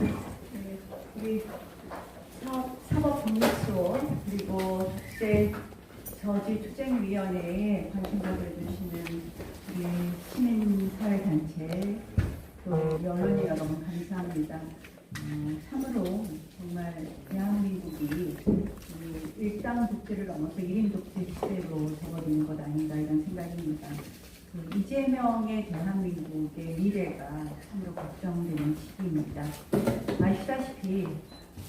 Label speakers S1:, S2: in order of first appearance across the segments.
S1: 네, 우리 사업, 사법정립소 그리고 국제 저지투쟁위원회에 관심 가져주시는 우리 시민사회단체 또 언론이 여러분 감사합니다. 어, 참으로 정말 대한민국이 이 일당 독재를 넘어서 1인 독재 시대로 접어드는 것 아닌가 이런 생각입니다. 그 이재명의 대한민국의 미래가 참으로 걱정되는 시기입니다. 아시다시피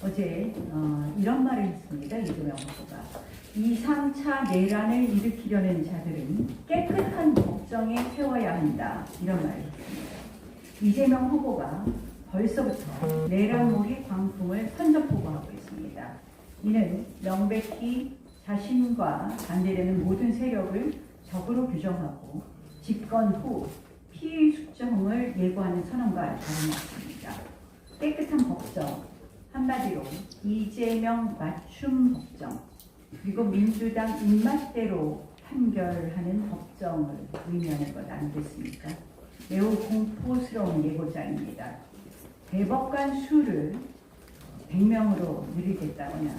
S1: 어제 어, 이런 말을 했습니다. 이재명 후보가 2, 3차 내란을 일으키려는 자들은 깨끗한 법정에 세워야 한다. 이런 말을 했습니다. 이재명 후보가 벌써부터 내란몰이 광풍을 선전포고하고 있습니다. 이는 명백히 자신과 반대되는 모든 세력을 적으로 규정하고 집권 후 피의 숙정을 예고하는 선언과 다름없습니다. 깨끗한 법정, 한마디로 이재명 맞춤 법정, 그리고 민주당 입맛대로 판결하는 법정을 의미하는 것 아니겠습니까? 매우 공포스러운 예고장입니다. 대법관 수를 100명으로 늘리겠다거나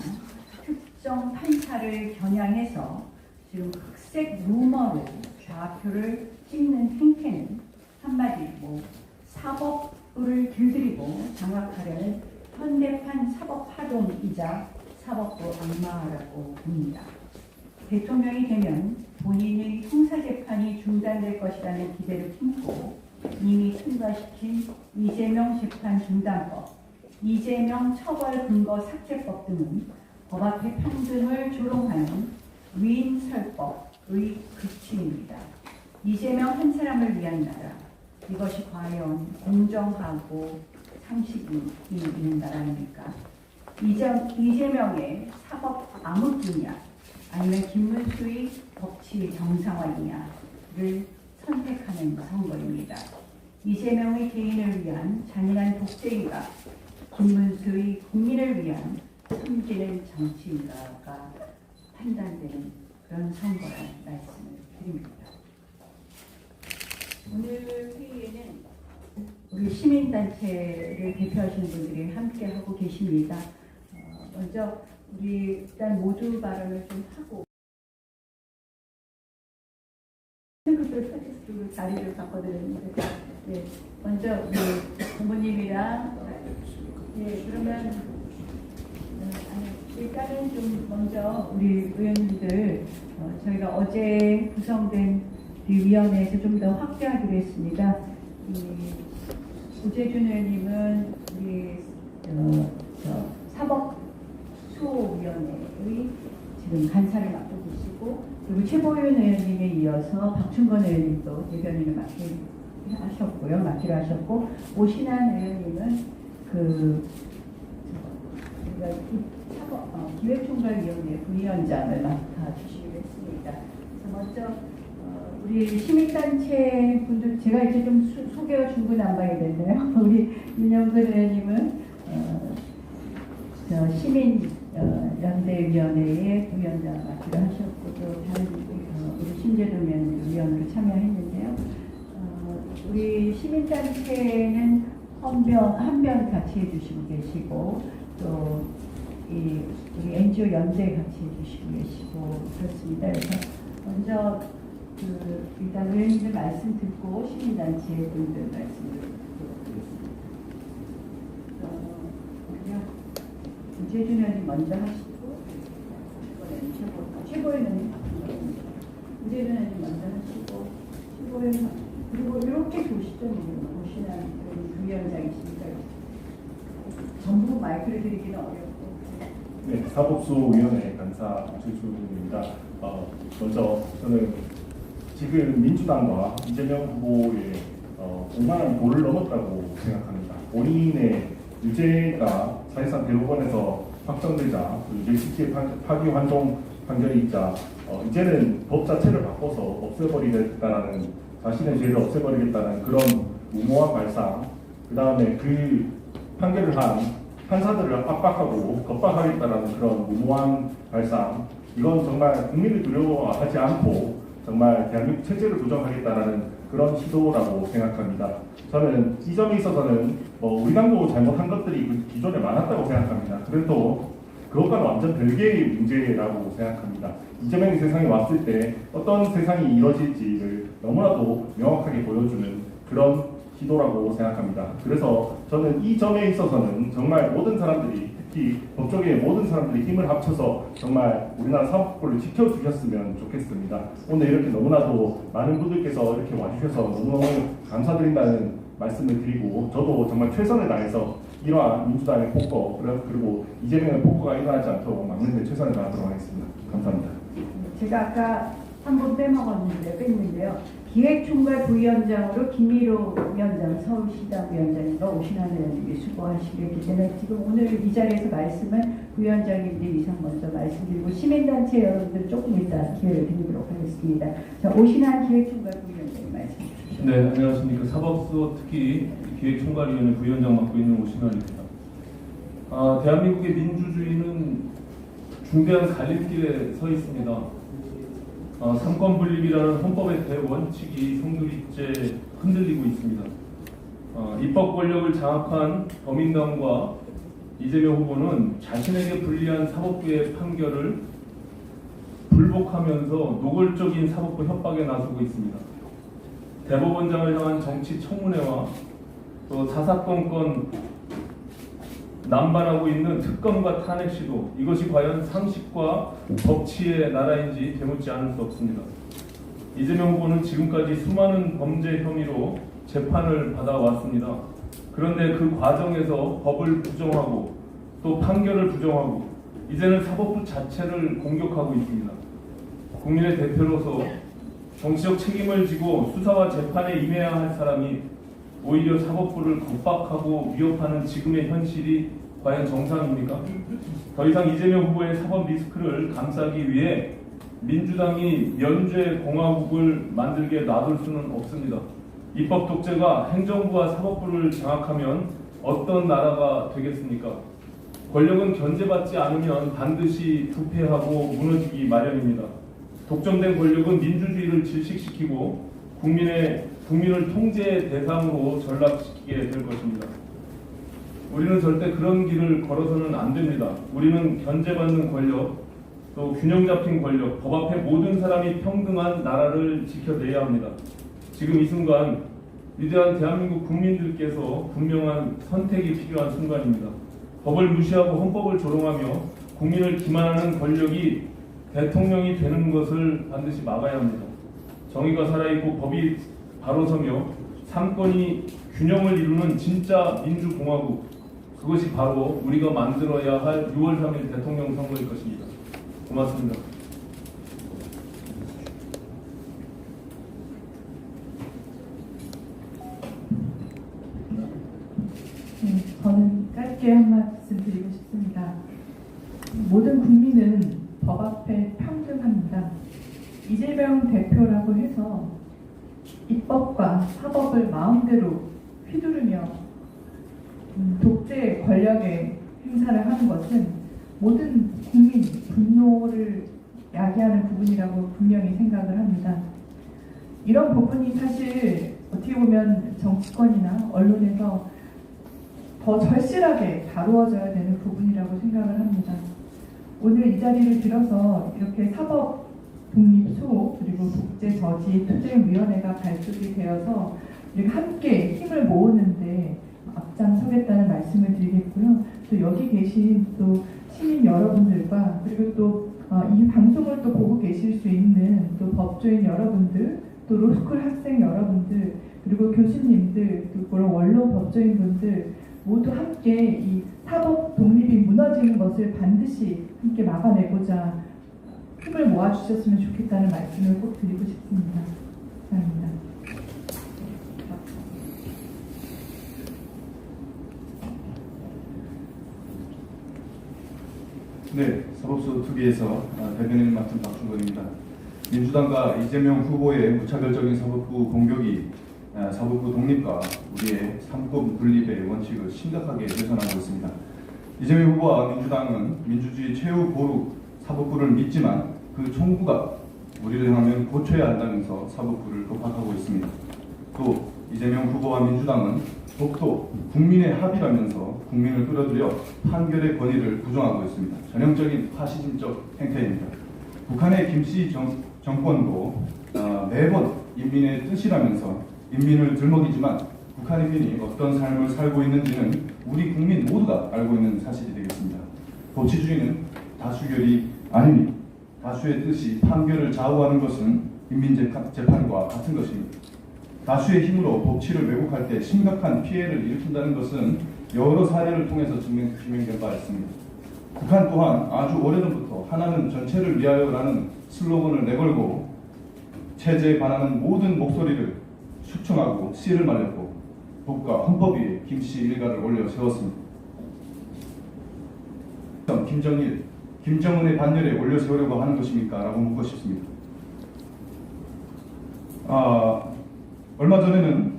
S1: 특정 판사를 겨냥해서 지금 흑색 루머로 좌표를 찍는 행태는 한마디로 뭐 사법부를 길들이고 장악하려는 현대판 사법 파동이자 사법부 악마라고 봅니다. 대통령이 되면 본인의 형사재판이 중단될 것이라는 기대를 품고 이미 통과시킨 이재명 재판 중단법, 이재명 처벌 근거 삭제법 등은 법 앞의 판등을 조롱하는 위인설법 의 극치입니다. 이재명 한 사람을 위한 나라, 이것이 과연 공정하고 상식이 있는 나라입니까? 이재- 이재명의 사법 암흑기냐, 아니면 김문수의 법치 정상화이냐를 선택하는 선거입니다. 이재명의 개인을 위한 잔인한 독재인가, 김문수의 국민을 위한 숨기는 정치인가가 판단되는 그런 선거라는 말씀을 드립니다. 오늘 회의에는 우리 시민단체를 대표하시는 분들이 함께 하고 계십니다. 어, 먼저 우리 일단 모두 발언을 좀 하고 친구들 사진으로 자리를 바꿔드렸는데 네, 먼저 우리 부모님이랑 예 그러면 일단은 좀 먼저 우리 의원님들 어, 저희가 어제 구성된 이 위원회에서 좀 더 확대하기로 했습니다. 이 우재준 의원님은 우리 어, 저 사법수호위원회의 지금 간사를 맡고 계시고 그리고 최보윤 의원님에 이어서 박춘건 의원님도 대변인을 맡기 하셨고요, 맡기로 하셨고 오신환 의원님은 그 저, 기획총괄위원회 부위원장을 맡아주시기로 했습니다. 그래서 먼저 어, 우리 시민단체 분들 제가 이제 좀 수- 소개가 중구난방이 됐네요. 우리 윤영근 의원님은 어, 저 시민 어, 연대위원회의 부위원장 맡기로 하셨고 또 다른 어, 우리 신재동 위원으로 참여했는데요. 어, 우리 시민단체는 한변 한변 같이 해주시고 계시고 또 이 우리 NGO 연대 같이 해주시고 계시고 그렇습니다. 그래서 먼저 그 일단 의원님들 말씀 듣고 시민단체 분들 말씀을 듣도록 하겠습니다. 어, 그냥 우재준 의원님 먼저 하시고 최고 최고위원님 우재준 의원님 먼저 하시고 최고위원 그리고 이렇게 보시죠 보시는 그런 부위원장이시니까 전부 마이크를 드리기는 어렵고
S2: 네, 사법수위원회 간사 최준입니다. 어, 먼저 저는 지금 민주당과 이재명 후보의 어, 공방한 도를 넘었다고 생각합니다. 본인의 유죄가 사실상 대법원에서 확정되자 그 유죄 실제 파기 환동 판결이 있자 어, 이제는 법 자체를 바꿔서 없애버리겠다라는 자신의 죄를 없애버리겠다는 그런 무모한 발상 그 다음에 그 판결을 한 판사들을 압박하고 겁박하겠다라는 그런 무모한 발상 이건 정말 국민을 두려워하지 않고 정말 대한민국 체제를 부정하겠다라는 그런 시도라고 생각합니다. 저는 이 점에 있어서는 뭐 우리 당도 잘못한 것들이 그 기존에 많았다고 생각합니다. 그래도 그것과는 완전 별개의 문제라고 생각합니다. 이재명이 세상에 왔을 때 어떤 세상이 이루어질지를 너무나도 명확하게 보여주는 그런 시도라고 생각합니다. 그래서 저는 이 점에 있어서는 정말 모든 사람들이 특히 법조계의 모든 사람들이 힘을 합쳐서 정말 우리나라 사법부를 지켜주셨으면 좋겠습니다. 오늘 이렇게 너무나도 많은 분들께서 이렇게 와주셔서 너무너무 감사드린다는 말씀을 드리고 저도 정말 최선을 다해서 이러한 민주당의 폭거 그리고 이재명의 폭거가 일어나지 않도록 막는 데 최선을 다하도록 하겠습니다. 감사합니다.
S1: 제가 아까 한 번 빼먹었는데 뺐는데요. 기획총괄 부위원장으로 김미로 위원장, 서울시당 위원장님과 오신환 의원님이 수고하시겠기 때문에 지금 오늘 이 자리에서 말씀은 부위원장님들 이상 먼저 말씀드리고 시민단체 여러분들 조금 이따 기회를 드리도록 하겠습니다. 자, 오신환 기획총괄 부위원장님 말씀 주시죠.
S3: 네, 안녕하십니까. 사법수호 특히 기획총괄위원회 부위원장 맡고 있는 오신환입니다. 아, 대한민국의 민주주의는 중대한 갈림길에 서 있습니다. 아, 삼권 분립이라는 헌법의 대원칙이 송두리째 흔들리고 있습니다. 아, 입법 권력을 장악한 더민당과 이재명 후보는 자신에게 불리한 사법부의 판결을 불복하면서 노골적인 사법부 협박에 나서고 있습니다. 대법원장을 향한 정치 청문회와 또 사사건건 남발하고 있는 특검과 탄핵 시도 이것이 과연 상식과 법치의 나라인지 되묻지 않을 수 없습니다. 이재명 후보는 지금까지 수많은 범죄 혐의로 재판을 받아왔습니다. 그런데 그 과정에서 법을 부정하고 또 판결을 부정하고 이제는 사법부 자체를 공격하고 있습니다. 국민의 대표로서 정치적 책임을 지고 수사와 재판에 임해야 할 사람이 오히려 사법부를 겁박하고 위협하는 지금의 현실이 과연 정상입니까? 더 이상 이재명 후보의 사법 리스크를 감싸기 위해 민주당이 면죄 공화국을 만들게 놔둘 수는 없습니다. 입법 독재가 행정부와 사법부를 장악하면 어떤 나라가 되겠습니까? 권력은 견제받지 않으면 반드시 부패하고 무너지기 마련입니다. 독점된 권력은 민주주의를 질식시키고 국민의 국민을 통제의 대상으로 전락시키게 될 것입니다. 우리는 절대 그런 길을 걸어서는 안 됩니다. 우리는 견제받는 권력, 또 균형 잡힌 권력, 법 앞에 모든 사람이 평등한 나라를 지켜내야 합니다. 지금 이 순간 위대한 대한민국 국민들께서 분명한 선택이 필요한 순간입니다. 법을 무시하고 헌법을 조롱하며 국민을 기만하는 권력이 대통령이 되는 것을 반드시 막아야 합니다. 정의가 살아있고 법이 바로 서며 상권이 균형을 이루는 진짜 민주공화국 그것이 바로 우리가 만들어야 할 6월 3일 대통령 선거일 것입니다. 고맙습니다.
S4: 네, 저는 짧게 한 말씀 드리고 싶습니다. 모든 국민은 법 앞에 평등합니다. 이재명 대표라고 해서 입법과 사법을 마음대로 휘두르며 음, 독재 권력의 행사를 하는 것은 모든 국민 분노를 야기하는 부분이라고 분명히 생각을 합니다. 이런 부분이 사실 어떻게 보면 정치권이나 언론에서 더 절실하게 다루어져야 되는 부분이라고 생각을 합니다. 오늘 이 자리를 들어서 이렇게 사법 독립소 그리고 독재 저지 투쟁위원회가 발족이 되어서 우리가 함께 힘을 모으는데 앞장서겠다는 말씀을 드리겠고요. 또 여기 계신 또 시민 여러분들과 그리고 또 이 방송을 또 보고 계실 수 있는 또 법조인 여러분들, 또 로스쿨 학생 여러분들, 그리고 교수님들, 또 그런 원로 법조인 분들 모두 함께 이 사법 독립이 무너지는 것을 반드시 함께 막아내고자 힘을 모아주셨으면 좋겠다는 말씀을 꼭 드리고 싶습니다. 감사합니다.
S5: 네, 사법수 특위에서 아, 대변인을 맡은 박준건입니다. 민주당과 이재명 후보의 무차별적인 사법부 공격이 아, 사법부 독립과 우리의 삼권 분립의 원칙을 심각하게 훼손하고 있습니다. 이재명 후보와 민주당은 민주주의 최후 보루 사법부를 믿지만 그 총구가 우리를 향하면 고쳐야 한다면서 사법부를 겁박하고 있습니다. 또 이재명 후보와 민주당은 독도 국민의 합의라면서 국민을 끌어들여 판결의 권위를 부정하고 있습니다. 전형적인 파시즘적 행태입니다. 북한의 김씨 정, 정권도 어, 매번 인민의 뜻이라면서 인민을 들먹이지만 북한 인민이 어떤 삶을 살고 있는지는 우리 국민 모두가 알고 있는 사실이 되겠습니다. 법치주의는 다수결이 아닙니다. 다수의 뜻이 판결을 좌우하는 것은 인민재판과 같은 것입니다. 다수의 힘으로 법치를 왜곡할 때 심각한 피해를 일으킨다는 것은 여러 사례를 통해서 증명, 증명된 바 있습니다. 북한 또한 아주 오래전부터 하나는 전체를 위하여라는 슬로건을 내걸고 체제에 반하는 모든 목소리를 숙청하고 씨를 말렸고 법과 헌법 위에 김씨 일가를 올려 세웠습니다. 김정일, 김정은의 반열에 올려 세우려고 하는 것입니까? 라고 묻고 싶습니다. 아, 얼마 전에는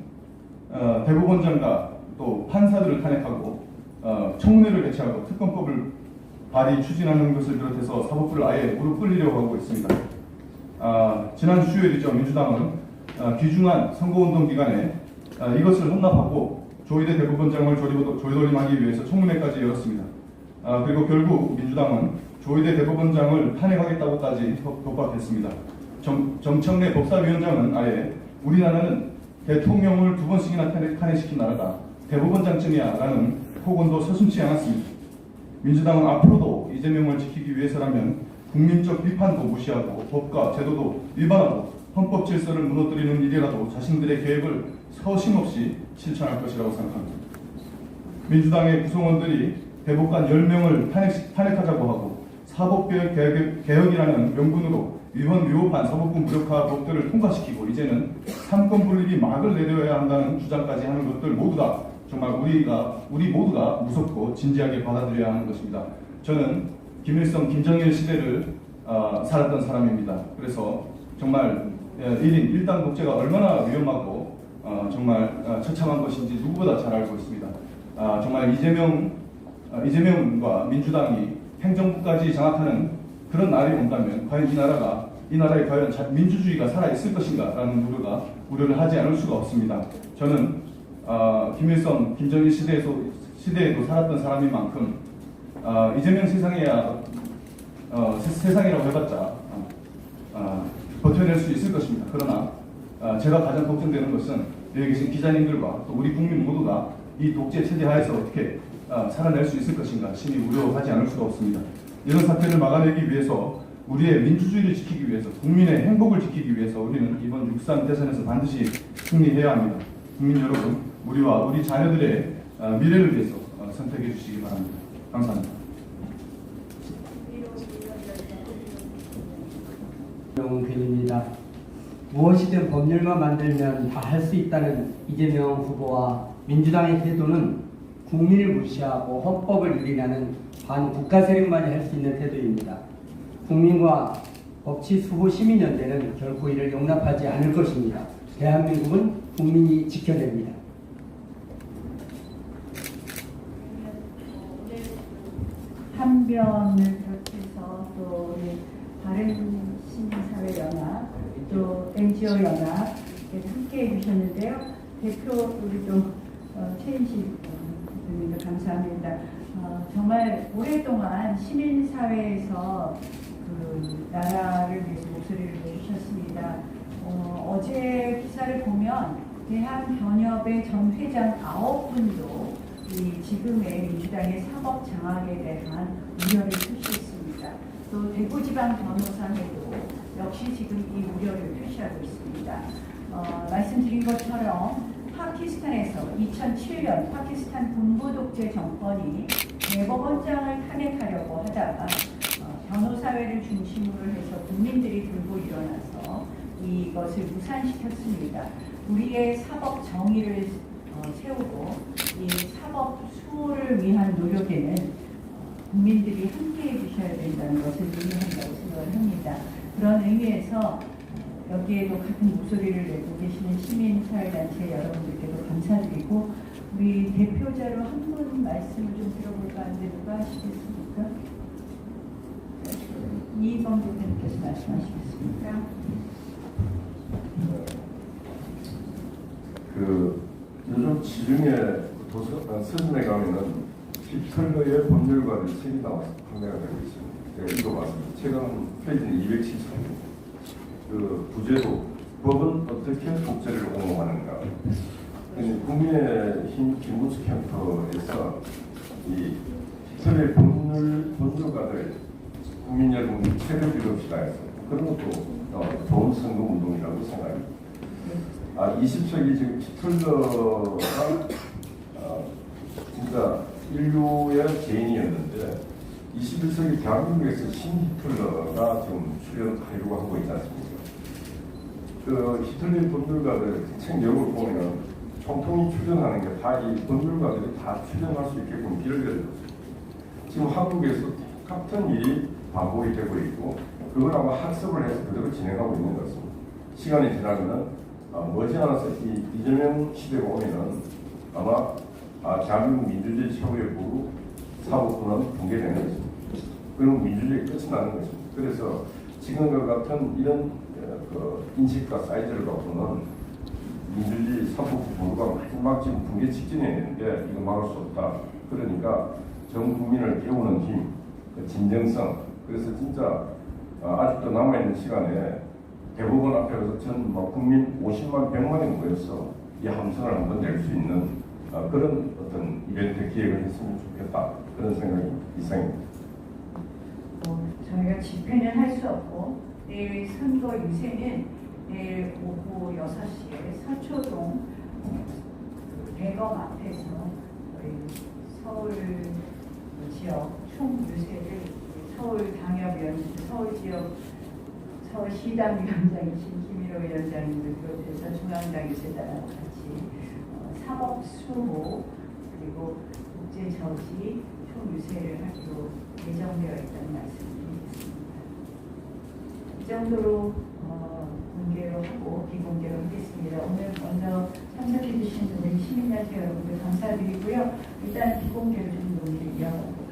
S5: 어, 대법원장과 또 판사들을 탄핵하고 어, 청문회를 개최하고 특검법을 발의 추진하는 것을 비롯해서 사법부를 아예 무릎 꿇리려고 하고 있습니다. 아, 지난 수요일이죠. 민주당은 아, 귀중한 선거운동 기간에 아, 이것을 혼납하고 조희대 대법원장을 조리돌림하기 위해서 청문회까지 열었습니다. 아, 그리고 결국 민주당은 조희대 대법원장을 탄핵하겠다고까지 독- 독박했습니다. 정, 정청래 법사위원장은 아예 우리나라는 대통령을 두 번씩이나 탄핵, 탄핵시킨 나라다. 대법원장쯤이야 라는 폭언도 서슴지 않았습니다. 민주당은 앞으로도 이재명을 지키기 위해서라면 국민적 비판도 무시하고 법과 제도도 위반하고 헌법 질서를 무너뜨리는 일이라도 자신들의 계획을 서심없이 실천할 것이라고 생각합니다. 민주당의 구성원들이 대법관 10명을 탄핵, 탄핵하자고 하고 사법개혁 개혁, 개혁이라는 명분으로 위헌 위법한 사법부 무력화 법들을 통과시키고 이제는 삼권 분립이 막을 내려야 한다는 주장까지 하는 것들 모두 다 정말 우리가 우리 모두가 무섭고 진지하게 받아들여야 하는 것입니다. 저는 김일성, 김정일 시대를 어, 살았던 사람입니다. 그래서 정말 어, 1인 1당 독재가 얼마나 위험하고 어, 정말 어, 처참한 것인지 누구보다 잘 알고 있습니다. 아, 정말 이재명 어, 이재명과 민주당이 행정부까지 장악하는 그런 날이 온다면 과연 이 나라가 이 나라에 과연 자- 민주주의가 살아 있을 것인가라는 우려가 우려를 하지 않을 수가 없습니다. 저는 아, 김일성, 김정일 시대에서 시대에도 살았던 사람인 만큼 아, 이재명 세상에야 어, 세, 세상이라고 해봤자 어, 아, 버텨낼 수 있을 것입니다. 그러나 아, 제가 가장 걱정되는 것은 여기 계신 기자님들과 또 우리 국민 모두가 이 독재 체제 하에서 어떻게 아, 살아낼 수 있을 것인가 심히 우려하지 않을 수가 없습니다. 이런 사태를 막아내기 위해서 우리의 민주주의를 지키기 위해서 국민의 행복을 지키기 위해서 우리는 이번 6.3 대선에서 반드시 승리해야 합니다. 국민 여러분, 우리와 우리 자녀들의 아, 미래를 위해서 어, 선택해 주시기 바랍니다. 감사합니다.
S6: 명훈균입니다. 무엇이든 법률만 만들면 다 할 수 있다는 이재명 후보와 민주당의 태도는 국민을 무시하고 헌법을 유린하는 반국가 세력만이 할 수 있는 태도입니다. 국민과 법치 수호 시민연대는 결코 이를 용납하지 않을 것입니다. 대한민국은 국민이 지켜냅니다.
S1: 한변을 비롯해서 또 다른 시민사회연합 또 NGO 연합 함께 해주셨는데요. 대표 우리 또 어, 최인식 대표님도 감사합니다. 어, 정말 오랫동안 시민사회에서 그 나라를 위해서 목소리를 내주셨습니다. 어, 어제 기사를 보면 대한변협의 전 회장 아홉 분도 이 지금의 민주당의 사법 장악에 대한 우려를 표시했습니다. 또 대구지방 변호사회도 역시 지금 이 우려를 표시하고 있습니다. 어, 말씀드린 것처럼 파키스탄에서 2007년 파키스탄 군부 독재 정권이 대법원장을 탄핵하려고 하다가 어, 변호사회를 중심으로 해서 국민들이 들고 일어나서 이것을 무산시켰습니다. 우리의 사법 정의를 어, 세우고 이 사법 수호를 위한 노력에는 어, 국민들이 함께해 주셔야 된다는 것을 의미한다고 생각을 합니다. 그런 의미에서 어, 여기에도 같은 목소리를 내고 계시는 시민사회단체 여러분들께도 감사드리고 우리 대표자로 한 분 말씀을 좀 들어볼까 하는데 누가 하시겠습니까? 이범 대표님께서 말씀하시겠습니까?
S7: 지중해 도서 어, 서점에 가면은 히틀러의 법률가를 책이 나와서 판매가 되고 있습니다. 제가 읽어봤습니다. 최근 페이지는 273. 그 부제도 법은 어떻게 독재를 옹호하는가. 국민의힘 김문수 캠프에서 이 히틀러의 법률 법률가들 국민 여러분이 책을 읽읍시다 해서 그런 것도 어, 좋은 선거 운동이라고 생각합니다. 아, 20세기 지금 히틀러가 어, 진짜 인류의 죄인이었는데 21세기 대한민국에서 신 히틀러가 지금 출연하려고 하고 있지 않습니까? 그 히틀러의 법률가들 책 내용을 보면 총통이 출연하는 게 다이 법률가들이 다 출연할 수 있게끔 길을 열어줬습니다. 지금 한국에서 똑같은 일이 반복이 되고 있고 그걸 아마 학습을 해서 그대로 진행하고 있는 것 같습니다. 시간이 지나면 어, 머지않아서 이 이재명 시대가 오면은 아마 아, 대한민국 민주주의 최고의 부로 사법부는 붕괴되는 것입니다. 그럼 민주주의 끝이 나는 것입니다. 그래서 지금과 같은 이런 어, 그 인식과 사이즈를 갖고는 민주주의 사법부 부가 마지막 지금 붕괴 직전에 있는데 이거 막을 수 없다. 그러니까 전 국민을 깨우는 힘, 그 진정성. 그래서 진짜 어, 아직도 남아있는 시간에 대법원 앞에 가서 전 뭐 국민 50만 100만이 모여서 이 함성을 한번 낼 수 있는 어, 그런 어떤 이벤트 기획을 했으면 좋겠다 그런 생각이 이상입니다.
S1: 뭐 저희가 집회는 할 수 없고 내일 선거 유세는 내일 오후 6시에 서초동 그 대검 앞에서 저희 서울 지역 총 유세를 서울 당협위원 서울 지역 서울시당 위원장이신 김일호 위원장님을 비롯해서 중앙당 유세단하고 같이 어, 사법 수호 그리고 국제 저지 총 유세를 하기로 예정되어 있다는 말씀드리겠습니다. 이 정도로 어, 공개로 하고 비공개로 하겠습니다. 오늘 먼저 참석해 주신 우리 시민단체 여러분들 감사드리고요. 일단 비공개로 좀 논의를 이어가도록